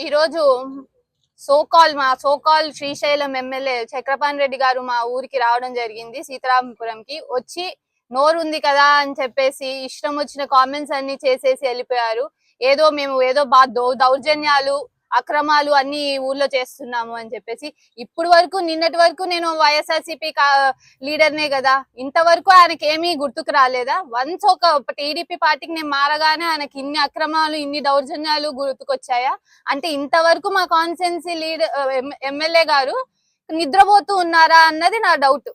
ఈరోజు సోకాల్ మా so called Srisailam MLA Chakrapani Reddy garu మా ఊరికి రావడం జరిగింది సీతారామపురంకి. వచ్చి నోరు ఉంది కదా అని చెప్పేసి ఇష్టం వచ్చిన కామెంట్స్ అన్ని చేసేసి వెళ్ళిపోయారు. ఏదో మేము ఏదో బా దౌ- దౌర్జన్యాలు అక్రమాలు అన్ని ఊర్లో చేస్తున్నాము అని చెప్పేసి ఇప్పుడు వరకు నిన్నటి వరకు నేను వైఎస్ఆర్సీపీ లీడర్నే కదా ఇంతవరకు ఆయనకి ఏమీ గుర్తుకు రాలేదా? వన్స్ ఒక టీడీపీ పార్టీకి నేను మారగానే ఆయనకి ఇన్ని అక్రమాలు ఇన్ని దౌర్జన్యాలు గుర్తుకొచ్చాయా? అంటే ఇంతవరకు మా కాన్స్టిట్యున్సీ లీడర్ ఎమ్మెల్యే గారు నిద్రపోతూ ఉన్నారా అన్నది నా డౌట్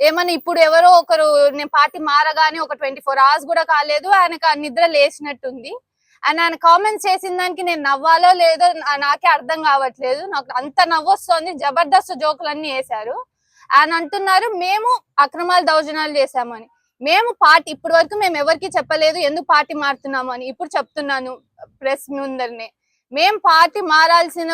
ఏమన్నా ఇప్పుడు ఎవరో ఒకరు నేను పార్టీ మారగానే ఒక ట్వంటీ ఫోర్ అవర్స్ కూడా కాలేదు ఆయనకు ఆ నిద్ర లేచినట్టుంది. అండ్ ఆయన కామెంట్స్ చేసిన దానికి నేను నవ్వాలో లేదో నాకే అర్థం కావట్లేదు. నాకు అంత నవ్వొస్తుంది. జబర్దస్త్ జోకులన్నీ వేశారు. ఆయన అంటున్నారు మేము అక్రమాలు దౌర్జన్యాలు చేశామని మేము పార్టీ ఇప్పటి వరకు మేము ఎవరికి చెప్పలేదు. ఎందుకు పార్టీ మారుతున్నాము అని. ఇప్పుడు చెప్తున్నాను ప్రెస్ ముందరనే. మేము పార్టీ మారాల్సిన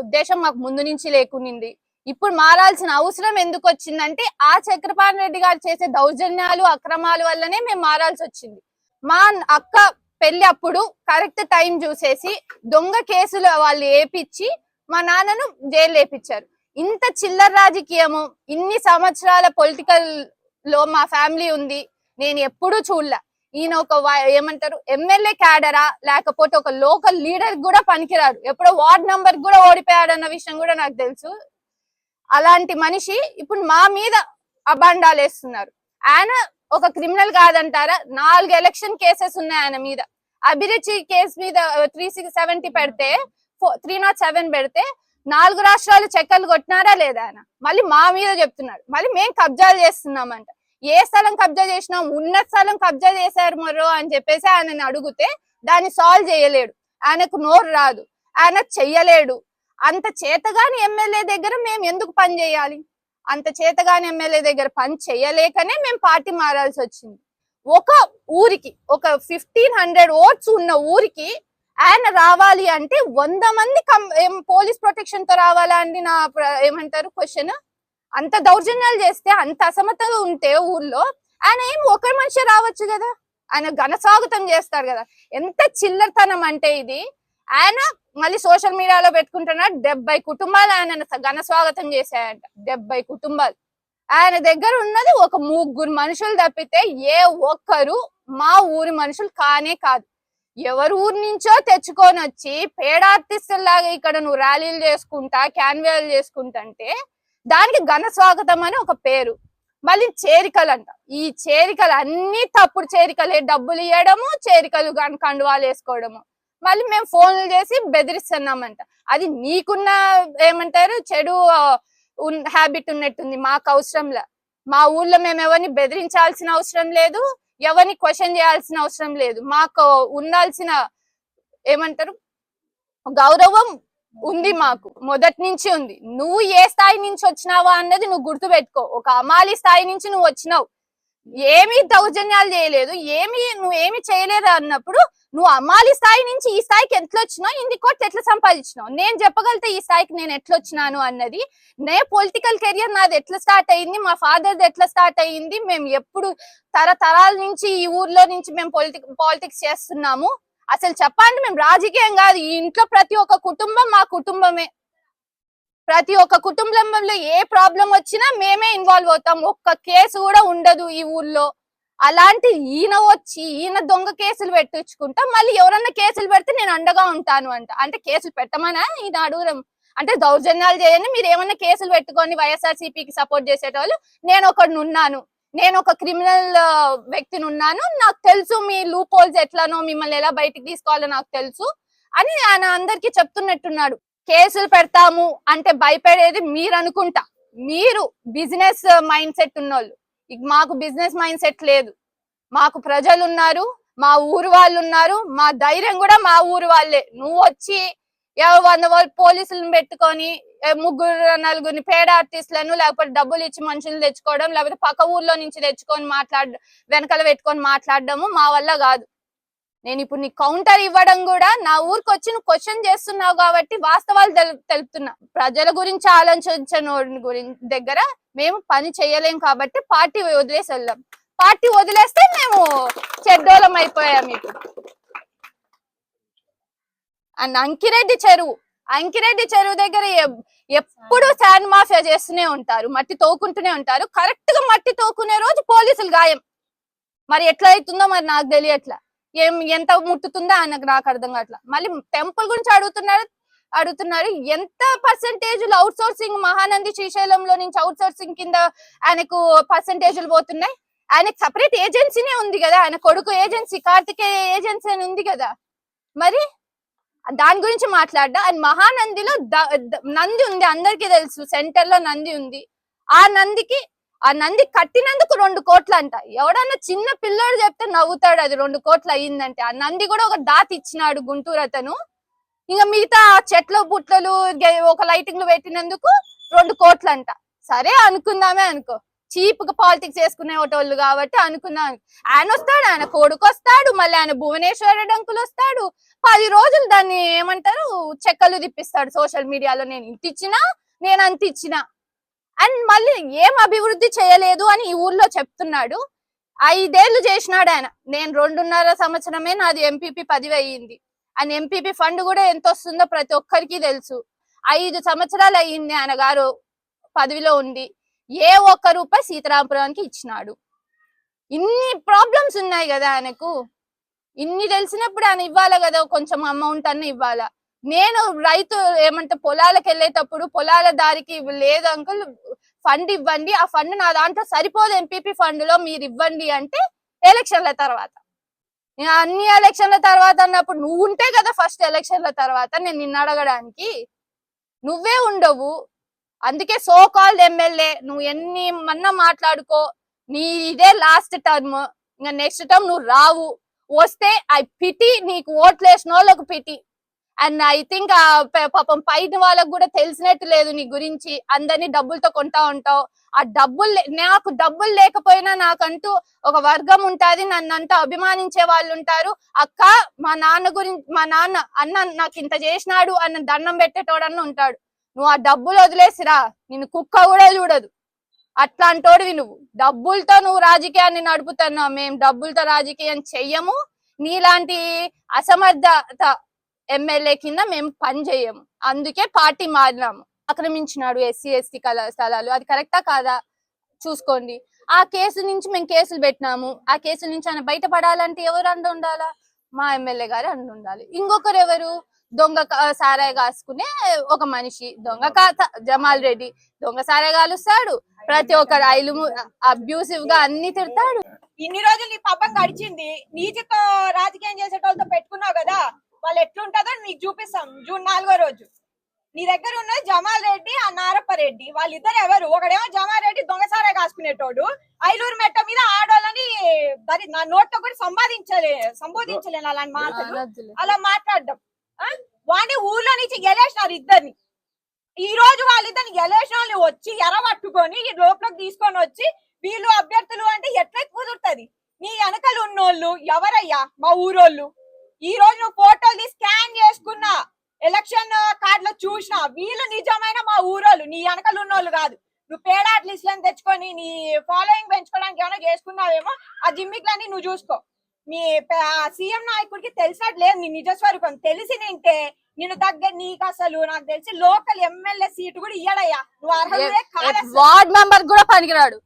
ఉద్దేశం మాకు ముందు నుంచి లేకునింది ఇప్పుడు మారాల్సిన అవసరం ఎందుకు వచ్చిందంటే ఆ చక్రపాణి రెడ్డి గారు చేసే దౌర్జన్యాలు అక్రమాల వల్లనే మేము మారాల్సి వచ్చింది మా అక్క పెళ్ళి అప్పుడు కరెక్ట్ టైం చూసేసి దొంగ కేసులు వాళ్ళు ఏపిచ్చి మా నాన్నను జైలు వేపించారు ఇంత చిల్లర రాజకీయము ఇన్ని సంవత్సరాల పొలిటికల్లో మా ఫ్యామిలీ ఉంది నేను ఎప్పుడూ చూడలే. ఈయన ఒక ఏమంటారు ఎమ్మెల్యే క్యాడరా లేకపోతే ఒక లోకల్ లీడర్ కూడా పనికిరాడు ఎప్పుడో వార్డ్ నంబర్ కూడా ఓడిపోయాడు అన్న విషయం కూడా నాకు తెలుసు. అలాంటి మనిషి ఇప్పుడు మా మీద అభాండాలు వేస్తున్నారు ఆయన ఒక క్రిమినల్ కాదంటారా? నాలుగు ఎలక్షన్ కేసెస్ ఉన్నాయి ఆయన మీద. అభిరుచి కేసు మీద త్రీ సిక్స్ సెవెంటీ పెడితే త్రీ నాట్ సెవెన్ పెడితే నాలుగు రాష్ట్రాలు చెక్కలు కొట్టినారా లేదా ఆయన? మళ్ళీ మా మీద చెప్తున్నాడు మళ్ళీ మేము కబ్జాలు చేస్తున్నామంట. ఏ స్థలం కబ్జా చేసినాం? ఉన్న స్థలం కబ్జా చేశారు మరో అని చెప్పేసి ఆయనని అడిగితే దాన్ని సాల్వ్ చేయలేడు. ఆయనకు నోరు రాదు. ఆయన చెయ్యలేడు. అంత చేతగాని ఎమ్మెల్యే దగ్గర మేము ఎందుకు పని చేయాలి? అంత చేతగాని ఎమ్మెల్యే దగ్గర పని చేయలేకనే మేము పార్టీ మారాల్సి వచ్చింది. ఒక ఊరికి ఒక ఫిఫ్టీన్ హండ్రెడ్ ఓట్స్ ఉన్న ఊరికి ఆయన రావాలి అంటే వంద మంది కం- ఏం పోలీస్ ప్రొటెక్షన్తో రావాలా అండి నా ప్ర- ఏమంటారు క్వశ్చన్? అంత దౌర్జన్యాలు చేస్తే అంత అసమతలు ఉంటే ఊర్లో ఆయన ఏం ఒక మనిషి రావచ్చు కదా? ఆయన ఘన స్వాగతం చేస్తారు కదా? ఎంత చిల్లరతనం అంటే ఇది. ఆయన మళ్ళీ సోషల్ మీడియాలో పెట్టుకుంటున్నాడు డెబ్బై కుటుంబాలు ఆయన ఘన స్వాగతం చేశాయంట డెబ్బై కుటుంబాలు. ఆయన దగ్గర ఉన్నది ఒక ముగ్గురు మనుషులు తప్పితే ఏ ఒక్కరు మా ఊరి మనుషులు కానే కాదు. ఎవరి ఊరి నుంచో తెచ్చుకొని వచ్చి పేడ ఆర్టిస్టులాగా ఇక్కడ నువ్వు ర్యాలీలు చేసుకుంటా క్యాన్వేలు చేసుకుంటుంటే దానికి ఘన స్వాగతం అని ఒక పేరు. మళ్ళీ చేరికలు అంట ఈ చేరికలు అన్ని తప్పుడు చేరికలే. డబ్బులు ఇవ్వడము చేరికలు కండువాలు వేసుకోవడము. మళ్ళీ మేము ఫోన్లు చేసి బెదిరిస్తున్నామంట. అది నీకున్న ఏమంటారు? చెడు హ్యాబిట్ ఉన్నట్టుంది మాకు అవసరంలా. మా ఊర్లో మేము ఎవరిని బెదిరించాల్సిన అవసరం లేదు. ఎవరిని క్వశ్చన్ చేయాల్సిన అవసరం లేదు. మాకు ఉండాల్సిన ఏమంటారు? గౌరవం ఉంది మాకు. మొదటి నుంచి ఉంది. నువ్వు ఏ స్థాయి నుంచి వచ్చినావా అన్నది నువ్వు గుర్తుపెట్టుకో. ఒక అమాలి స్థాయి నుంచి నువ్వు వచ్చినావు. ఏమీ దౌర్జన్యాలు చేయలేదు. ఏమి నువ్వు ఏమి చేయలేదు అన్నప్పుడు నువ్వు అమ్మాలి స్థాయి నుంచి ఈ స్థాయికి ఎట్లా వచ్చినావు ఇన్ని కోట్లు ఎట్లా సంపాదించినావు? నేను చెప్పగలితే ఈ స్థాయికి నేను ఎట్లా వచ్చినాను అన్నది నే పొలిటికల్ కెరియర్ నాది ఎట్లా స్టార్ట్ అయింది? మా ఫాదర్ది ఎట్లా స్టార్ట్ అయ్యింది మేము ఎప్పుడు తరతరాల నుంచి ఈ ఊర్లో నుంచి మేము పొలిటిక్ పాలిటిక్స్ చేస్తున్నాము? అసలు చెప్పండి మేము రాజకీయం కాదు. ఈ ఇంట్లో ప్రతి ఒక్క కుటుంబం మా కుటుంబమే. ప్రతి ఒక్క కుటుంబంలో ఏ ప్రాబ్లం వచ్చినా మేమే ఇన్వాల్వ్ అవుతాం. ఒక్క కేసు కూడా ఉండదు ఈ ఊర్లో. అలాంటి ఈయన వచ్చి ఈయన దొంగ కేసులు పెట్టించుకుంటా మళ్ళీ ఎవరన్నా కేసులు పెడితే నేను అండగా ఉంటాను అంట. అంటే కేసులు పెట్టమనా? ఈయన అడుగురం అంటే దౌర్జన్యాలు చేయండి. మీరు ఏమన్నా కేసులు పెట్టుకొని వైఎస్ఆర్సీపీకి సపోర్ట్ చేసేటోళ్ళు నేను ఒకడిని ఉన్నాను. నేను ఒక క్రిమినల్ వ్యక్తిని ఉన్నాను. నాకు తెలుసు మీ లూప్ హోల్స్ ఎట్లానో మిమ్మల్ని ఎలా బయటికి తీసుకోవాలో నాకు తెలుసు అని ఆయన అందరికి చెప్తున్నట్టున్నాడు. కేసులు పెడతాము అంటే భయపడేది మీరు అనుకుంటా. మీరు బిజినెస్ మైండ్ సెట్ ఉన్నోళ్ళు. మాకు బిజినెస్ మైండ్ సెట్ లేదు. మాకు ప్రజలు ఉన్నారు మా ఊరు వాళ్ళు ఉన్నారు మా ధైర్యం కూడా మా ఊరు వాళ్ళే. నువ్వు వచ్చి ఎవ- వంద వాళ్ళు పోలీసులను పెట్టుకొని ముగ్గురు నలుగురిని పేడ ఆర్టిస్టులను లేకపోతే డబ్బులు ఇచ్చి మనుషులు తెచ్చుకోవడం లేకపోతే పక్క ఊర్లో నుంచి తెచ్చుకొని మాట్లాడ వెనకాల పెట్టుకొని మాట్లాడడము మా వల్ల కాదు. నేను ఇప్పుడు నీ కౌంటర్ ఇవ్వడం కూడా నా ఊరికి వచ్చి నువ్వు క్వశ్చన్ చేస్తున్నావు కాబట్టి వాస్తవాలు తెలు తెలుపుతున్నా. ప్రజల గురించి ఆలోచించిన గురించి దగ్గర మేము పని చేయలేం కాబట్టి పార్టీ వదిలేసి వెళ్ళాం. పార్టీ వదిలేస్తే మేము చెడ్డోలం అయిపోయాం ఇప్పుడు. అండ్ అంకిరెడ్డి చెరువు. అంకిరెడ్డి చెరువు దగ్గర ఎప్పుడు శాండ్ మాఫియా చేస్తూనే ఉంటారు. మట్టి తోకుంటూనే ఉంటారు. కరెక్ట్గా మట్టి తోకునే రోజు పోలీసులు గాయం. మరి ఎట్లా అవుతుందో మరి నాకు తెలియట్లా. ఏం ఎంత ముట్టుతుందో ఆయనకు నాకు అర్థం కావట్లా. మళ్ళీ టెంపుల్ గురించి అడుగుతున్నారు అడుగుతున్నారు. ఎంత పర్సంటేజ్లు అవుట్ సోర్సింగ్ మహానంది శ్రీశైలంలో నుంచి అవుట్ సోర్సింగ్ కింద ఆయనకు పర్సంటేజ్లు పోతున్నాయి? ఆయనకు సపరేట్ ఏజెన్సీనే ఉంది కదా. ఆయన కొడుకు ఏజెన్సీ కార్తికేయ ఏజెన్సీ అని ఉంది కదా. మరి దాని గురించి మాట్లాడ్డా? అండ్ మహానందిలో ద- నంది ఉంది. అందరికీ తెలుసు. సెంటర్లో నంది ఉంది. ఆ నందికి ఆ నంది కట్టినందుకు రెండు కోట్లు అంట ఎవడన్నా చిన్న పిల్లోడు చెప్తే నవ్వుతాడు అది రెండు కోట్లు అయ్యిందంటే. ఆ నంది కూడా ఒక దాతి ఇచ్చినాడు గుంటూరు అతను. ఇంకా మిగతా ఆ చెట్లు బుట్టలు ఒక లైటింగ్లు పెట్టినందుకు రెండు కోట్లు అంట సరే అనుకుందామే అనుకో. చీప్గా పాలిటిక్స్ చేసుకునే వాళ్ళు కాబట్టి అనుకుందాం. ఆయన వస్తాడు ఆయన కొడుకు వస్తాడు మళ్ళీ ఆయన భువనేశ్వర డంకులు వస్తాడు. పది రోజులు దాన్ని ఏమంటారు చెక్కలు తిప్పిస్తాడు సోషల్ మీడియాలో. నేను ఇంత ఇచ్చినా నేను అంత ఇచ్చినా అండ్ మళ్ళీ ఏం అభివృద్ధి చేయలేదు అని ఈ ఊర్లో చెప్తున్నాడు. ఐదేళ్ళు చేసినాడు ఆయన. నేను రెండున్నర సంవత్సరమే నాది ఎంపీపీ పదవి అయ్యింది ఆయన ఎంపీపీ ఫండ్ కూడా ఎంత వస్తుందో ప్రతి ఒక్కరికి తెలుసు. ఐదు సంవత్సరాలు అయ్యింది ఆయన గారు పదవిలో ఉండి. ఏ ఒక్క రూపాయి సీతారామపురానికి ఇచ్చినాడు. ఇన్ని ప్రాబ్లమ్స్ ఉన్నాయి కదా ఆయనకు. ఇన్ని తెలిసినప్పుడు ఆయన ఇవ్వాలి కదా? కొంచెం అమౌంట్ అన్న ఇవ్వాలా? నేను రైతు ఏమంటే పొలాలకు వెళ్ళేటప్పుడు పొలాల దారికి లేదు అంకుల్ ఫండ్ ఇవ్వండి. ఆ ఫండ్ నా దాంట్లో సరిపోదు ఎంపీపీ ఫండ్లో మీరు ఇవ్వండి అంటే ఎలక్షన్ల తర్వాత. అన్ని ఎలక్షన్ల తర్వాత అన్నప్పుడు నువ్వు ఉంటే కదా ఫస్ట్ ఎలక్షన్ల తర్వాత నేను నిన్ను అడగడానికి. నువ్వే ఉండవు. అందుకే సో కాల్డ్ ఎమ్మెల్యే నువ్వు ఎన్ని మన్నా మాట్లాడుకో. నీ ఇదే లాస్ట్ టర్మ్ ఇంకా నెక్స్ట్ టర్మ్ నువ్వు రావు. వస్తే ఐ పిటి నీకు ఓట్లు వేసిన వాళ్ళకు పిటి అండ్ ఐ థింక్ పాపం పైన వాళ్ళకు కూడా తెలిసినట్టు లేదు నీ గురించి. అందరినీ డబ్బులతో కొంటా ఉంటావు. ఆ డబ్బులు నాకు డబ్బులు లేకపోయినా నాకంటూ ఒక వర్గం ఉంటుంది. నన్ను అంతా అభిమానించే వాళ్ళు ఉంటారు. అక్క మా నాన్న గురించి మా నాన్న అన్న నాకు ఇంత చేసినాడు అన్న దండం పెట్టేటోడన్న ఉంటాడు. నువ్వు ఆ డబ్బులు వదిలేసిరా. నిన్ను కుక్క కూడా చూడదు. అట్లాంటోడివి నువ్వు. డబ్బులతో నువ్వు రాజకీయాన్ని నడుపుతున్నావు. మేము డబ్బులతో రాజకీయం చెయ్యము. నీలాంటి అసమర్థత ఎమ్మెల్యే కింద మేము పని చేయము అందుకే పార్టీ మారినాము. ఆక్రమించినాడు ఎస్సీ ఎస్టీ కళా స్థలాలు. అది కరెక్టా కాదా? చూసుకోండి. ఆ కేసు నుంచి మేము కేసులు పెట్టినాము. ఆ కేసు నుంచి ఆయన బయటపడాలంటే ఎవరు అండ ఉండాలా? మా ఎమ్మెల్యే గారు అండ ఉండాలి. ఇంకొకరు ఎవరు? దొంగ సారాయి కాసుకునే ఒక మనిషి. దొంగ కాత జమాల్ రెడ్డి. దొంగ సారాయి కాలుస్తాడు. ప్రతి ఒక్కరు ఐలు అబ్యూసివ్గా అన్ని తిడతాడు. ఇన్ని రోజులు నీ పాప గడిచింది. నీతితో రాజకీయం చేసేటోళ్ళతో పెట్టుకున్నావు కదా? వాళ్ళు ఎట్లుంటుందో నీకు చూపిస్తాం జూన్ నాలుగో రోజు. నీ దగ్గర ఉన్నది జమాల్ రెడ్డి ఆ నారప్ప రెడ్డి వాళ్ళిద్దరు ఎవరు? ఒకడేమో జమాల్ రెడ్డి దొంగసారా కాసుకునేటోడు. ఐలూరు మెట్ట మీద ఆడోళ్ళని దరి నా నోట్తో కూడా సంపాదించలే సంబోధించలేను అలాంటి మాటలు. అలా మాట్లాడడం? వాడిని ఊర్లో నుంచి గెలేసినారు ఇద్దరిని. ఈ రోజు వాళ్ళిద్దరిని గెలేసిన వాళ్ళని వచ్చి ఎరబట్టుకొని ఈ లోపలికి తీసుకొని వచ్చి వీళ్ళు అభ్యర్థులు అంటే ఎట్లా కుదురుతుంది? నీ వెనకలు ఉన్నోళ్ళు ఎవరయ్యా? మా ఊరోళ్ళు. ఈ రోజు నువ్వు ఫోటోలు స్కాన్ చేసుకున్నా ఎలక్షన్ కార్డ్లో చూసినా వీళ్ళు నిజమైన మా ఊరోళ్ళు నీ వెనకలు ఉన్నోళ్ళు కాదు. నువ్వు పేడ అట్లీస్ట్లను తెచ్చుకొని నీ ఫాలోయింగ్ పెంచుకోవడానికి ఏమైనా చేసుకున్నావేమో ఆ జిమ్మిక్లన్నీ నువ్వు చూసుకో. నీ సీఎం నాయకుడికి తెలిసినట్టు లేదు నీ నిజ స్వరూపం తెలిసి నింటే నిన్ను దగ్గర నీకు అసలు నాకు తెలిసి లోకల్ ఎమ్మెల్యే సీటు కూడా ఇయ్యడయ్యా. నువ్వు అసలు. వార్డ్ మెంబర్ కూడా పనికిరాడు.